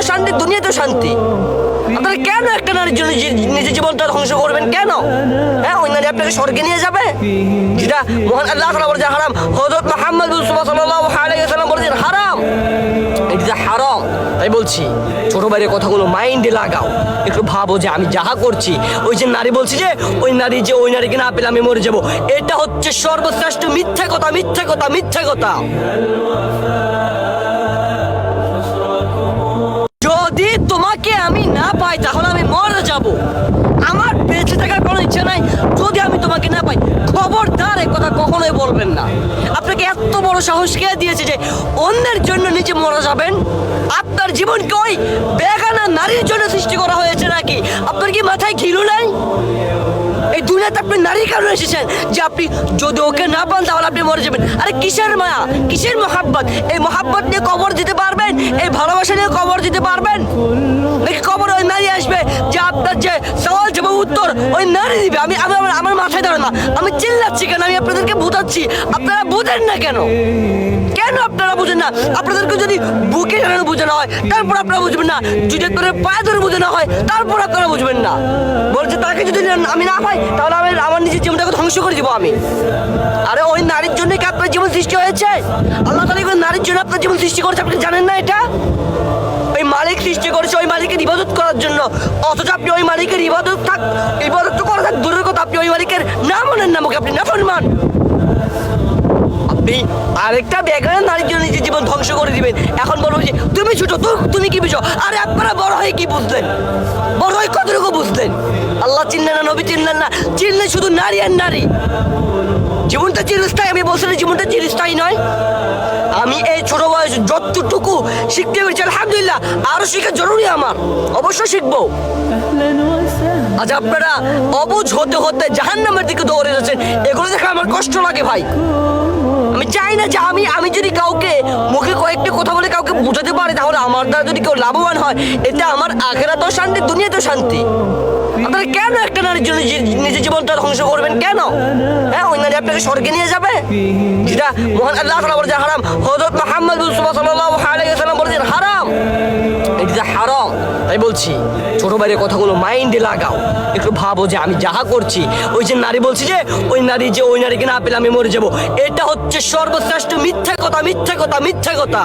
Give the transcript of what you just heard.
আখেরাতেও শান্তি, দুনিয়াতেও শান্তি। আপনারা কেন একটা নারীর জন্য নিজের জীবনটা ধ্বংস করবেন? কেন? হ্যাঁ ওই নারী আপনাকে স্বর্গে নিয়ে যাবে? যেটা মহান আল্লাহ তাআলা বলেছেন, হারাম। হযরত মুহাম্মদ মুস্তাফা সাল্লাল্লাহু আলাইহি ওয়াসাল্লাম বলেছেন, হারাম। এটা হারাম তাই বলছি, ছোট ভাইয়ের কথাগুলো মাইন্ডে লাগাও। একটু ভাবো যে আমি যাহা করছি, ওই যে নারী বলছি যে, ওই নারী যে ওই নারীকে না পেলে আমি মরে যাব। এটা হচ্ছে সর্বশ্রেষ্ঠ মিথ্যে কথা মিথ্যে কথা মিথ্যে কথা। তোমাকে আমি না পাই, তাহলে আমি মরে যাব। আমার বেঁচে থাকার কোনো ইচ্ছা নাই, যদি আমি তোমাকে না পাই, খবরদার এ কথা কখনোই বলবেন না। আপনাকে এত বড় সাহস কে দিয়েছে যে অন্যের জন্য নিজে মরে যাবেন? আপনার জীবনকে ওই বেগানা নারীর জন্য সৃষ্টি করা হয়েছে নাকি? আপনার কি মাথায় ঘিলু নাই? এই দুনিয়াতে আপনি নারী কেন এসেছেন? যে আপনি যদি ওকে না পান, তাহলে আপনি মরে যাবেন। আরে কিসের মায়া? কিসের মহাব্বত? এই মহাব্বত নিয়ে কবর দিতে পারবেন? এই ভালোবাসা নিয়ে কবর দিতে পারবেন? উত্তর ওই নারী দিবে, আমি আমি আমার- আমার মাথায় ধরে না। আমি চিল্লাচ্ছি কেন? আমি আপনাদেরকে বুঝাচ্ছি। আপনারা বুঝেন না কেন? কেন আপনারা বুঝেন না? আপনাদেরকে যদি বুকে টানানো বোঝানো হয়, তারপর আপনারা বুঝবেন না। যদি আপনাদের পায়ে ধরে বোঝানো হয়, তারপর আপনারা বুঝবেন না। বলছে, তাকে যদি আমি না পাই, তাহলে আমি আমার নিজের জীবনটাকে ধ্বংস করে দিব আমি। আরে, ওই নারীর জন্য কি আপনার জীবন সৃষ্টি হয়েছে? আল্লাহ তালা নারীর জন্য আপনার জীবন সৃষ্টি করেছে, আপনি জানেন না এটা? মালিক সৃষ্টি করেছে ওই মালিকের ইবাদত করার জন্য। অথচ আপনি ওই মালিকের ইবাদত থাক, ইবাদত তো করা থাক, দূরের কথা, আপনি ওই মালিকের নাম মানেন না মুখে, আপনি না মান আপনি আরেকটা ব্যাকরণ নারীর জন্য নিজের জীবন ধ্বংস করে দিবেন। এখন বলব যে, তুমি ছোট, তুমি কি বুঝো? আরে আপনারা বড় হয়ে কি বুঝলেন? বড় হয়ে কতটুকু বুঝলেন? আল্লাহ চিনলেন না, নবী চিনলেন না। চিনলেন শুধু নারী আর নারী। জীবনটা চিরস্থায়ী, আমি বলছি না, জীবনটা চিরস্থায়ী নয়। আমি এই ছোট যতটুকু শিখতে পেরেছি আলহামদুলিল্লাহ, আরও শেখা জরুরি আমার। অবশ্যই শিখব। আজ আপনারা হতে হতে দিকে দৌড়ে যাচ্ছেন। এগুলো দেখে আমার কষ্ট লাগে ভাই। আমি চাই না যে আমি আমি যদি কাউকে মুখে কয়েকটি কথা বলে কাউকে বোঝাতে পারি, তাহলে আমার দ্বারা যদি কেউ লাভবান হয়, এতে আমার আখেরাতেও শান্তি, দুনিয়াতেও শান্তি। আপনারা কেন একটা নারীর জন্য নিজের জীবনটা ধ্বংস করবেন? কেন? হ্যাঁ ওই নারী আপনাকে স্বর্গে নিয়ে যাবে? যেটা মহান আল্লাহ তাআলা বলেছেন, হারাম। হযরত মুহাম্মদ মুস্তাফা বলেছেন, হারাম। এটা হারাম, তাই বলছি, ছোট ভাইয়ের কথাগুলো মাইন্ডে লাগাও। একটু ভাবো যে আমি যাহা করছি, ওই যে নারী বলছি যে, ওই নারী যে ওই নারীকে না পেলে আমি মরে যাব। এটা হচ্ছে সর্বশ্রেষ্ঠ মিথ্যা কথা মিথ্যা কথা মিথ্যা কথা।